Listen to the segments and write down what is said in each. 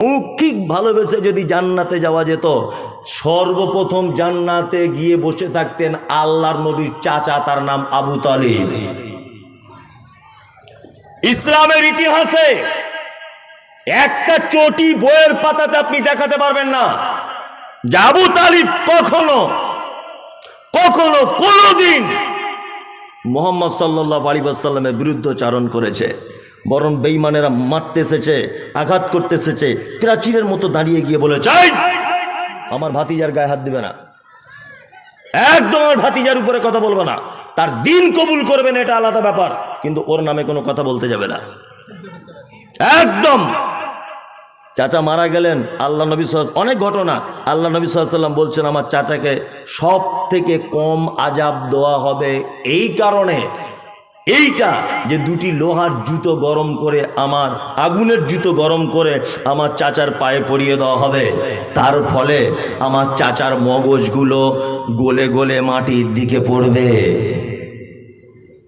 মৌখিক ভালোবেসে যদি জান্নাতে যাওয়া যেত, সর্বপ্রথম জান্নাতে গিয়ে বসে থাকতেন আল্লাহর নবীর চাচা, তার নাম আবু তালিব। ইসলামের ইতিহাসে একটা চটি বইয়ের পাতাতে আপনি দেখাতে পারবেন না যে আবু তালিব কখনো কখনো কোনোদিন মোহাম্মদ সাল্লাহ আলী আসাল্লামের বিরুদ্ধে চারণ করেছে। বরং বেইমানেরা মারতে এসেছে, আঘাত করতে এসেছে, প্রাচীরের মতো দাঁড়িয়ে গিয়ে বলে চাই আমার ভাতিজার গায়ে হাত দিবে না। একদম আমার ভাতিজার উপরে কথা বলবে না। তার দিন কবুল করবেন এটা আলাদা ব্যাপার। কিন্তু ওর নামে কোনো কথা বলতে যাবে না। একদম! চাচা মারা গেলেন, আল্লাহ নবী অনেক ঘটনা। আল্লাহ নবী সাল্লাম বলছেন, আমার চাচাকে সব থেকে কম আজাব দেওয়া হবে এই কারণে এইটা যে দুটি লোহার জুতো গরম করে, আমার আগুনের জুতো গরম করে আমার চাচার পায়ে পরিয়ে দেওয়া হবে। তার ফলে আমার চাচার মগজগুলো গলে গলে মাটির দিকে পড়বে।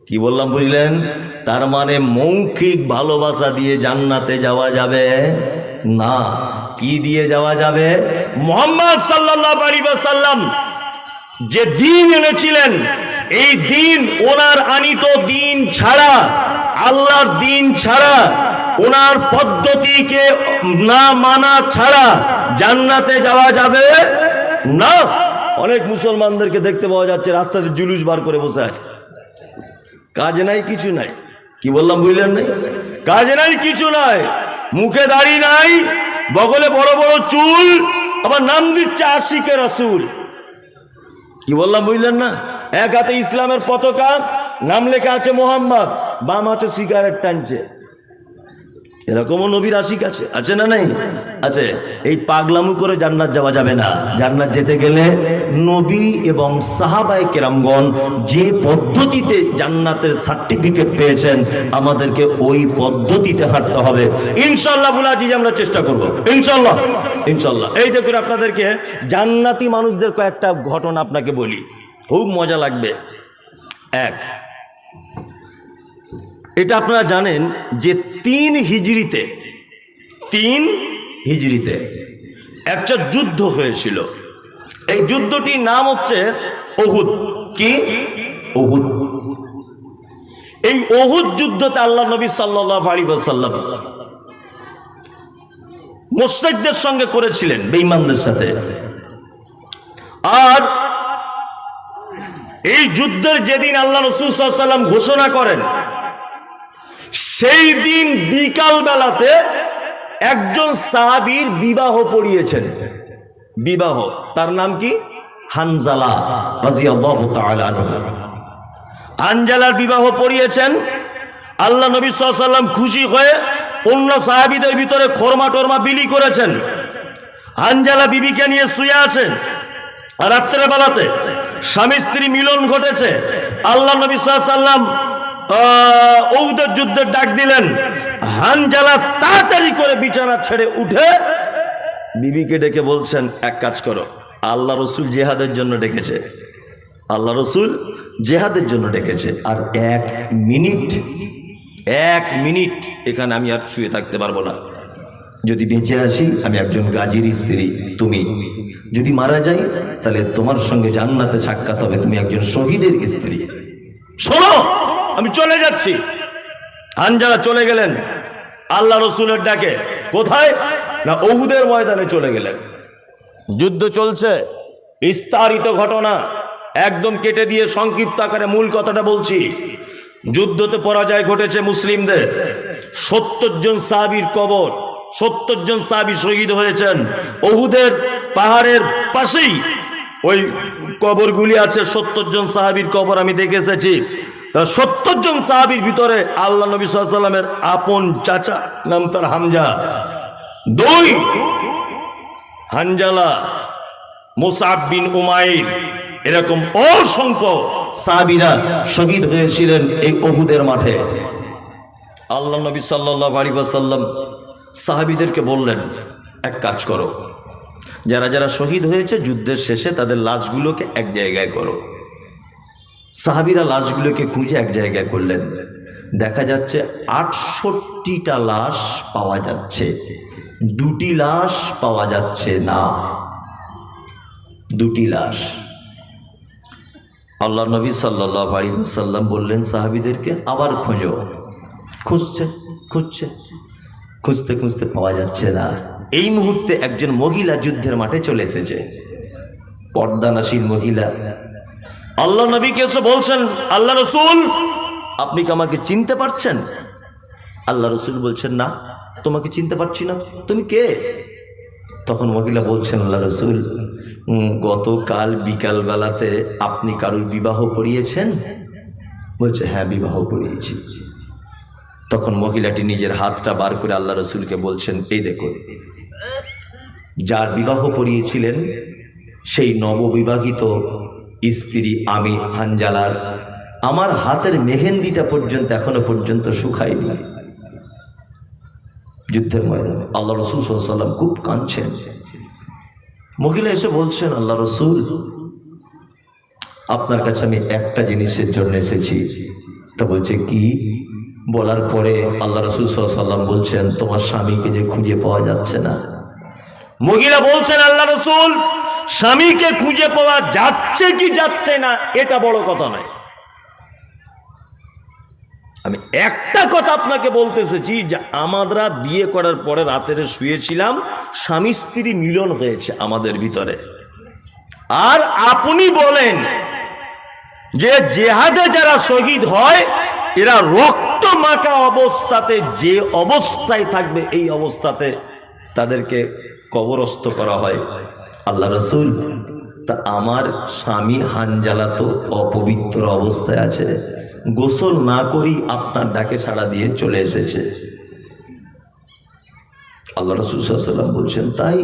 কি বললাম বুঝলেন? তার মানে মৌখিক ভালোবাসা দিয়ে জান্নাতে যাওয়া যাবে? না। কি দিয়ে যাওয়া যাবে? মোহাম্মদ সাল্লাল্লাহু আলাইহি ওয়াসাল্লাম যে দিন এনেছিলেন এই দিন ওনার আনিত দিন ছাড়া, আল্লাহর দিন ছাড়া, ওনার পদ্ধতিকে না মানা ছাড়া জান্নাতে যাওয়া যাবে না। অনেক মুসলমানদেরকে দেখতে পাওয়া যাচ্ছে, রাস্তাতে জুলুস বার করে বসে আছে। কাজ নাই, কিছু নাই। কি বললাম, বুঝলেন নাই? কাজ নাই, কিছু নাই। মুখে দাড়ি নাই, বগলে বড় বড় চুল, আবার নাম দিচ্ছে আশিকে রসুল। কি বললাম, বুঝলেন না? এক হাতে ইসলামের পতাকা, নাম লেখা আছে মোহাম্মদ, বাম হাতে সিগারেট টানছে। এরকমও নবীর আশিক আছে আছে না নাই? আছে। এই পাগলামু করে জান্নাত যাওয়া যাবে না। জান্নাত যেতে গেলে নবী এবং সাহাবাই কেরামগণ যে পদ্ধতিতে জান্নাতের সার্টিফিকেট পেয়েছেন, আমাদেরকে ওই পদ্ধতিতে হাঁটতে হবে। ইনশাল্লাহ বুলাজি আমরা চেষ্টা করব। ইনশাল্লাহ ইনশাল্লাহ এই দেখুন আপনাদেরকে, জান্নাতি মানুষদের কয়েকটা ঘটনা আপনাকে বলি। খুব মজা লাগবে। এক, এটা আপনারা জানেন যে তিন হিজড়িতে তিন হিজড়িতে একটা যুদ্ধ হয়েছিল। এই যুদ্ধটির নাম হচ্ছে অহুদ কি? অহুদ এই অহুদ যুদ্ধতে আল্লাহ নবী সাল্লাহ আলী সাল্লাম মোস্তাকদের সঙ্গে করেছিলেন, বেঈমানদের সাথে। আর এই যুদ্ধের যেদিন আল্লাহ রসুল সাল্লাম ঘোষণা করেন, সেই দিন বিকাল বেলাতে একজন সাহাবীর বিবাহ পড়িয়েছেন। বিবাহ, তার নাম কি? হানজালা বিবাহ পড়িয়েছেন। আল্লাহ নবী সাল্লাম খুশি হয়ে অন্য সাহাবীদের ভিতরে খরমা টরমা বিলি করেছেন। হানজালা বিবিকে নিয়ে শুয়ে আছেন। রাত্রের বেলাতে স্বামী স্ত্রী মিলন ঘটেছে। আল্লাহ নবী সাল্লাম ঔদের যুদ্ধের ডাক দিলেন, হানজালা তাড়াতাড়ি করে বিছানা ছেড়ে উঠে বিবিকে ডেকে বলছেন, এক কাজ করো, আল্লাহ রসুল জেহাদের জন্য ডেকেছে। আল্লাহ রসুল জেহাদের জন্য ডেকেছে। আর এক মিনিট এক মিনিট এখানে আমি আর শুয়ে থাকতে পারব না। যদি বেঁচে আসি, আমি একজন গাজীর স্ত্রী, তুমি। যদি মারা যাই, তাহলে তোমার সঙ্গে জান্নাতে সাক্ষাৎ হবে তুমি একজন শহীদের স্ত্রী। শোনো, আমি চলে যাচ্ছি। আনজারা চলে গেলেন, আল্লাহ রসুলের ডাকে, কোথায়? না ওহুদের ময়দানে চলে গেলেন। যুদ্ধ চলছে, বিস্তারিত ঘটনা, একদম কেটে দিয়ে সংক্ষিপ্ত আকারে মূল কথাটা বলছি। যুদ্ধতে পরাজয় ঘটেছে মুসলিমদের। সত্তর জন সাহাবির কবর সত্তর জন সাহাবি শহীদ হয়েছেন। ওহুদের পাহাড়ের পাশেই ওই কবরগুলি আছে, সত্তর জন সাহাবির কবর আমি দেখে এসেছি। সত্তর জন সাহাবির ভিতরে আল্লাহ নবী সাল্লামের আপন চাচা নাম তার হামজা। দুই হানজালা মুসাব বিন উমাইর, এরকম অসংখ্য সাহাবিরা শহীদ হয়েছিলেন এই অহুদের মাঠে। আল্লাহ নবী সাল্লাহ আলী সাল্লাম সাহাবিদেরকে বললেন, এক কাজ করো। যারা যারা শহীদ হয়েছে যুদ্ধের শেষে তাদের লাশগুলোকে এক জায়গায় করো। সাহাবিরা লাশগুলোকে খুঁজে এক জায়গায় করলেন। দেখা যাচ্ছে আটষট্টিটা লাশ পাওয়া যাচ্ছে, দুটি লাশ পাওয়া যাচ্ছে না। দুটি লাশ। আল্লাহ নবী সাল্লাহ আলী সাল্লাম বললেন, সাহাবিদেরকে আবার খোঁজো। খুঁজছে খুঁজছে। খুঁজতে খুঁজতে পাওয়া যাচ্ছে না। এই মুহূর্তে একজন মহিলা যুদ্ধের মাঠে চলে এসেছে। পর্দানাসীন মহিলা। আল্লাহ নবীকে এসে বলছেন আল্লাহ রসুল আপনি কি আমাকে চিনতে পারছেন? আল্লাহ রসুল বলছেন না তোমাকে চিনতে পারছি না। তুমি কে? তখন মহিলা বলছেন আল্লাহ রসুল "উম, গতকাল বিকালবেলাতে আপনি কারুর বিবাহ পড়িয়েছেন? বলছে হ্যাঁ বিবাহ পড়িয়েছি। তখন মহিলাটি নিজের হাতটা বার করে আল্লাহ রসুলকে বলছেন, এই দেখুন, যার বিবাহ পড়িয়েছিলেন, সেই নববিবাহিত স্ত্রী আমি হানজালার আমার হাতের মেহেন্দিটা পর্যন্ত এখনও পর্যন্ত শুকায়নি। যুদ্ধের ময়দানে আল্লাহ রসুল সাল্লাম খুব কাঁদছেন। মহিলা এসে বলছেন, আল্লাহ রসুল, আপনার কাছে আমি একটা জিনিসের জন্য এসেছি। তা বলছে, কি? বলার পরে আল্লাহ রসুল সাল্লাম বলছেন, তোমার স্বামীকে যে খুঁজে পাওয়া যাচ্ছে না। মহিলা বলছেন, আল্লাহ রসুল, স্বামীকে খুঁজে পাওয়া যাচ্ছে কি যাচ্ছে না, এটা বড় কথা নয়। আমি একটা কথা আপনাকে বলতে এসেছি যে আমরা বিয়ে করার পরে রাতের শুয়েছিলাম, স্বামী স্ত্রী মিলন হয়েছে আমাদের ভিতরে। আর আপনি বলেন যে জেহাদে যারা শহীদ হয় এরা রক্ত মাখা অবস্থাতে যে অবস্থায় থাকবে, এই অবস্থাতে তাদেরকে কবরস্থ করা হয়। আল্লাহ রসুল, তা আমার স্বামী হানজালা তো অপবিত্র অবস্থায় আছে। গোসল না করি আপনার ডাকে সাড়া দিয়ে চলে এসেছে। আল্লাহ রসুল বলছেন, তাই?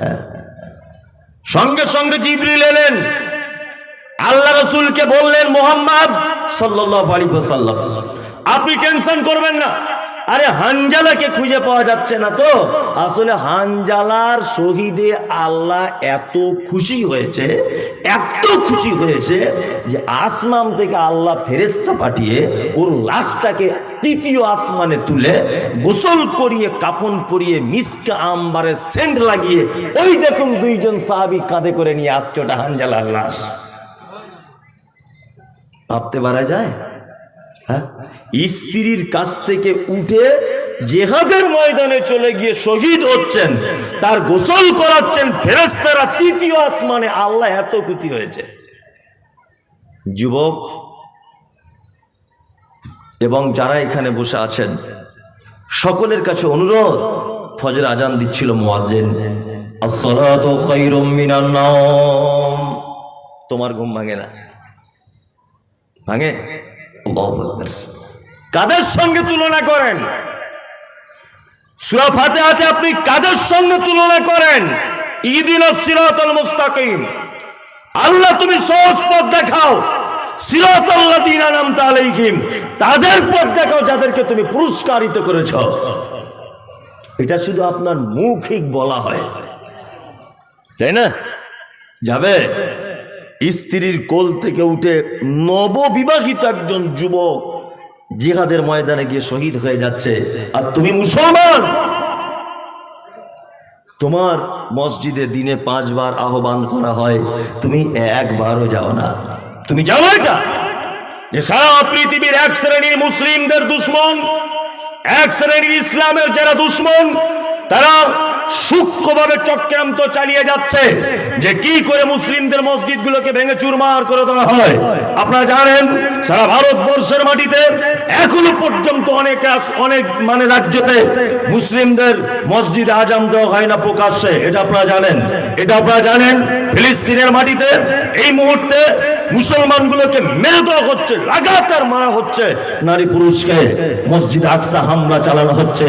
হ্যাঁ। সঙ্গে সঙ্গে জিবরিল এলেন। আল্লাহ রসুলকে বললেন, মোহাম্মদ সাল্লাল্লাহু আলাইহি ওয়াসাল্লাম, আপনি টেনশন করবেন না। আরে হানজালাকে খুঁজে পাওয়া যাচ্ছে না তো। আসলে হানজালার শহীদে আল্লাহ এত খুশি হয়েছে, এত খুশি হয়েছে যে আসমান থেকে আল্লাহ ফেরেস্তা পাঠিয়ে ওর লাশটাকে তৃতীয় আসমানে তুলে গোসল করিয়ে, কাফন পরিয়ে, মিসকা আম্বারে সেন্ট লাগিয়ে ওই দেখুন দুইজন সাহাবি কাঁধে করে নিয়ে আসছে ওটা হানজালার লাশ। ভাবতে পারা যায়? হ্যাঁ? স্ত্রীর কাছ থেকে উঠে জেহাদের ময়দানে চলে গিয়ে শহীদ হচ্ছেন। তার গোসল করাচ্ছেন ফেরেস্তারা তৃতীয় আসমানে। আল্লাহ এত খুশি হয়েছে। যুবক এবং যারা এখানে বসে আছেন, সকলের কাছে অনুরোধ, ফজর আজান দিচ্ছিল মোয়াজ্জেন। তোমার ঘুম ভাঙে না। ভাঙে। কাদের সঙ্গে তুলনা করেন? সুরা ফাতিহাতে আপনি কাদের সঙ্গে তুলনা করেন? ইদিন সিরাতাল মুস্তাকিম। আল্লাহ, তুমি সহজ পথ দেখাও। তাদের পথ দেখাও যাদেরকে তুমি পুরস্কারিত করেছ। এটা শুধু আপনার মৌখিক বলা হয়। তাই না? যাবে? স্ত্রীর কোল থেকে উঠে নববিবাহিত একজন যুবক জিহাদের ময়দানে গিয়ে শহীদ হয়ে যাচ্ছে। আর তুমি মুসলমান! তোমার মসজিদে দিনে পাঁচবার আহ্বান করা হয়, তুমি একবারও যাও না। তুমি যাও এটা! যে সারা পৃথিবীর এক শ্রেণির মুসলিমদের দুশ্মন, এক শ্রেণির ইসলামের যারা দুশ্মন, তারা সূক্ষ্মভাবে চক্রান্ত চালিয়ে যাচ্ছে। যে কি করে মুসলিমদের মসজিদগুলোকে ভেঙে চুরমার করে দেওয়া হয়, আপনারা জানেন, সারা ভারতবর্ষের মাটিতে এখনও পর্যন্ত অনেক অনেক মানে রাজ্যতে মুসলিমদের মসজিদে আজাম দেওয়া হয় না প্রকাশ্যে, এটা আপনারা জানেন। এটা আপনারা জানেন, ফিলিস্তিনের মাটিতে এই মুহূর্তে মুসলমানগুলোকে মেরে দেওয়া হচ্ছে, লাগাতার মারা হচ্ছে। নারী পুরুষকে মসজিদ আকসা হামলা চালানো হচ্ছে।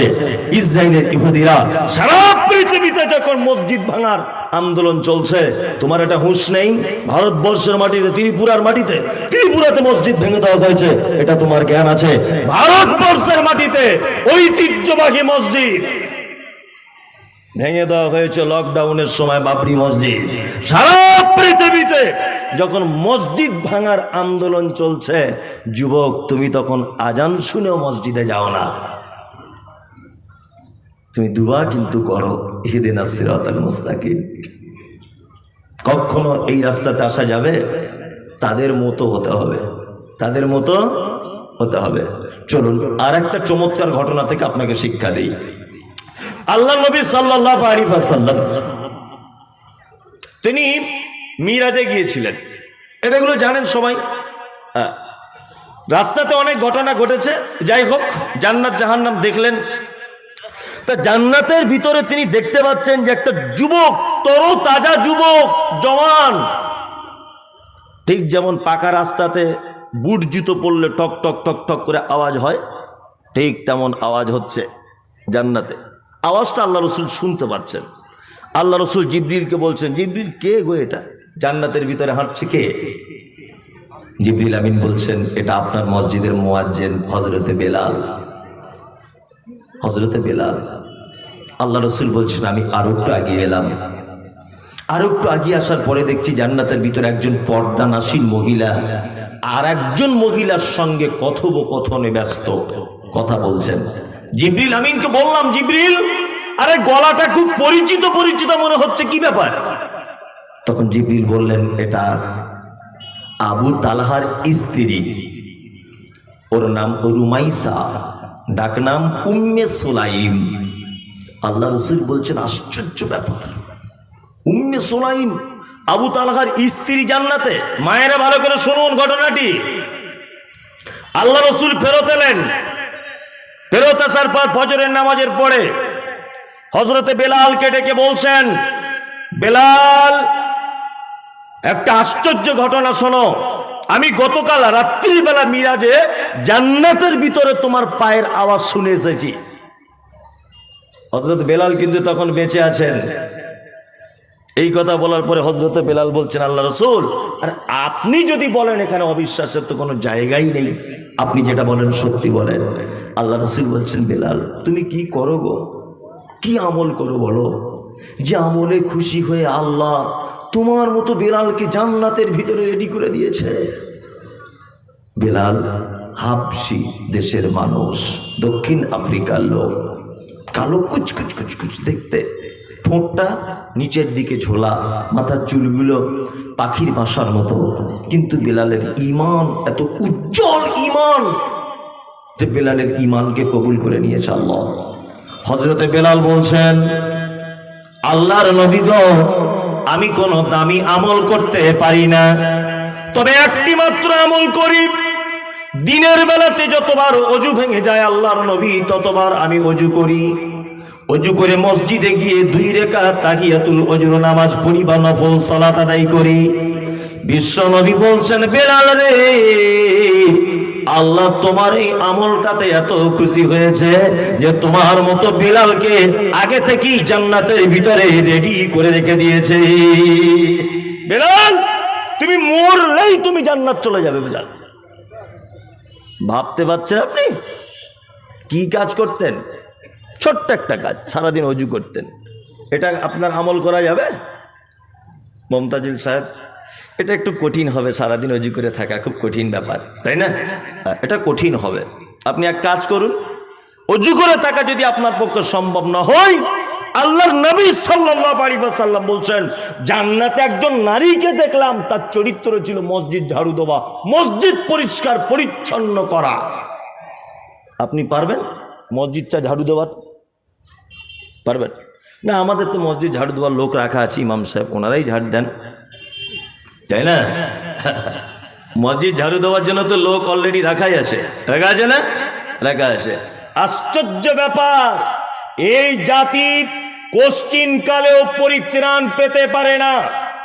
ইসরায়েলের ইহুদিরা সারা পৃথিবীতে যখন মসজিদ ভাঙার আন্দোলন চলছে, তোমার একটা হুঁশ নেই? ভারতবর্ষের মাটিতে, ত্রিপুরার মাটিতে, ত্রিপুরাতে মসজিদ ভেঙে দেওয়া হয়েছে, এটা তোমার জ্ঞান আছে। ভারতবর্ষের মাটিতে ঐতিহ্যবাহী মসজিদ ভেঙে দেওয়া হয়েছে লকডাউনের সময় বাবরি মসজিদ। সারা পৃথিবীতে যখন মসজিদ ভাঙার আন্দোলন চলছে, যুবক, তুমি তখন আজান শুনেও মসজিদে যাও না। তুমি দুয়া কিন্তু করো। হিদিন সিরাতাল মুস্তাকিম। কখনো এই রাস্তাতে আসা যাবে? তাদের মতো হতে হবে। তাদের মতো হতে হবে। চলুন আর একটা চমৎকার ঘটনা থেকে আপনাকে শিক্ষা দিই। আল্লাহ নবী সাল্লাহ আলিফাসাল্লাম তিনি মিরাজে গিয়েছিলেন। এটাগুলো জানেন সবাই। রাস্তাতে অনেক ঘটনা ঘটেছে। যাই হোক, জান্নাত জাহান্নাম দেখলেন। তা জান্নাতের ভিতরে তিনি দেখতে পাচ্ছেন যে একটা যুবক তর তাজা যুবক, জওয়ান। ঠিক যেমন পাকা রাস্তাতে বুট জুতো পড়লে টক টক টক টক করে আওয়াজ হয়, ঠিক তেমন আওয়াজ হচ্ছে জান্নাতে। আওয়াজটা আল্লাহ রসুল শুনতে পাচ্ছেন। আল্লাহ রসুল জিব্রিলকে বলছেন, জিব্রিল, কে গো এটা? জান্নাতের ভিতরে হাঁটছে কে? জিব্রিল আমিন বলছেন, এটা আপনার মসজিদের মোয়াজ্জেন হজরতে বেলাল। হজরতে বেলাল। আল্লাহ রসুল বলছেন, আমি আরও একটু আগিয়ে এলাম। আরও একটু আগিয়ে আসার পরে দেখছি জান্নাতের ভিতরে একজন পর্দানাসীন মহিলা আর একজন মহিলার সঙ্গে কথোপকথনে ব্যস্ত। কথা বলছেন। জিব্রিল আমিনকে বললাম, জিব্রিল, আরে গলাটা খুব পরিচিত পরিচিত মনে হচ্ছে, কি ব্যাপার? তখন জিব্রিল বললেন, এটা আবু তালহার স্ত্রী। ওর নাম রুমাইসা। ডাক নাম উম্মে সোলাইম। আল্লাহ রসুল বলছেন, আশ্চর্য ব্যাপার। উম্মে সোলাইম, আবু তালহার স্ত্রী জান্নাতে। মায়েরা ভালো করে শুনুন ঘটনাটি। আল্লাহ রসুল ফেরত এলেন। ফেরত আসার পর ফজরের নামাজের পরে হজরতে বেলালকে ডেকে বলছেন, বেলাল, একটা আশ্চর্য ঘটনা শোনো। আমি গতকাল রাত্রিবেলা মিরাজে জান্নাতের ভিতরে তোমার পায়ের আওয়াজ শুনে এসেছি। হজরত বেলাল কিন্তু তখন বেঁচে আছেন। এই কথা বলার পরে হজরত বেলাল বলছেন, আল্লাহ রসুল, আর আপনি যদি বলেন এখানে অবিশ্বাসের তো কোনো জায়গাই নেই, আপনি যেটা বলেন সত্যি বলেন। আল্লাহ রসুল বলছেন, বেলাল, তুমি কি করো গো? কি আমল করো বলো? যে আমলে খুশি হয়ে আল্লাহ তোমার মতো বেলালকে জান্নাতের ভিতরে রেডি করে দিয়েছে। বেলাল হাবসি দেশের মানুষ, দক্ষিণ আফ্রিকার লোক। কালো কুচকুচ কুচকুচ দেখতে। ঠোঁটটা নিচের দিকে ঝোলা, মাথার চুলগুলো পাখির বাসার মতো। কিন্তু বেলালের ইমান এত উজ্জ্বল ইমান যে বেলালের ইমানকে কবুল করে নিয়েছে আল্লাহ। হজরতে বেলাল বলছেন, আল্লাহর নবী গো আমি কোনো দামি আমল করতে পারি না। তবে একটি মাত্র আমল করি। দিনের বেলাতে যতবার অজু ভেঙে যায় আল্লাহর নবী, ততবার আমি অজু করি। অজু করে মসজিদে গিয়ে দুই রেখা তাহিয়াতুল অজুর নামাজ পড়ি বা নফল সালাত আদায় করি। বিশ্ব নবী বলছেন, বেলাল রে আল্লাহ তোমার এই আমলটাতে এত খুশি হয়েছে যে তোমার মতো বিলালকে আগে থেকেই জান্নাতের ভিতরে রেডি করে রেখে দিয়েছে। বেলাল, তুমি মরলেই তুমি জান্নাত চলে যাবে বেলাল। ভাবতে পারছেন আপনি? কি কাজ করতেন? ছোট্ট একটা কাজ, সারাদিন অজু করতেন। এটা আপনার আমল করা যাবে? মমতাজুল সাহেব এটা একটু কঠিন হবে সারাদিন অজু করে থাকা, খুব কঠিন ব্যাপার, তাই না? এটা কঠিন হবে। আপনি এক কাজ করুন অজু করে থাকা যদি আপনার পক্ষে সম্ভব না হয়, আল্লাহর নবী ওয়াসাল্লাম বলছেন, জান্নাতে একজন নারীকে দেখলাম, তার চরিত্র ছিল মসজিদ ঝাড়ু দেওয়া, মসজিদ পরিষ্কার পরিচ্ছন্ন করা। আপনি পারবেন মসজিদটা ঝাড়ু দেওয়া? পারবেন? না, আমাদের তো মসজিদ ঝাড়ু দেওয়ার লোক রাখা আছে, ইমাম সাহেব, ওনারাই ঝাড় দেন। তাই না? মসজিদ ঝাড়ু দেওয়ার জন্য তো লোক অলরেডি রাখাই আছে। রাখা আছে না? রাখা আছে। আশ্চর্য ব্যাপার! এই জাতি কোশ্চিন কালেও পরিত্রাণ পেতে পারে না।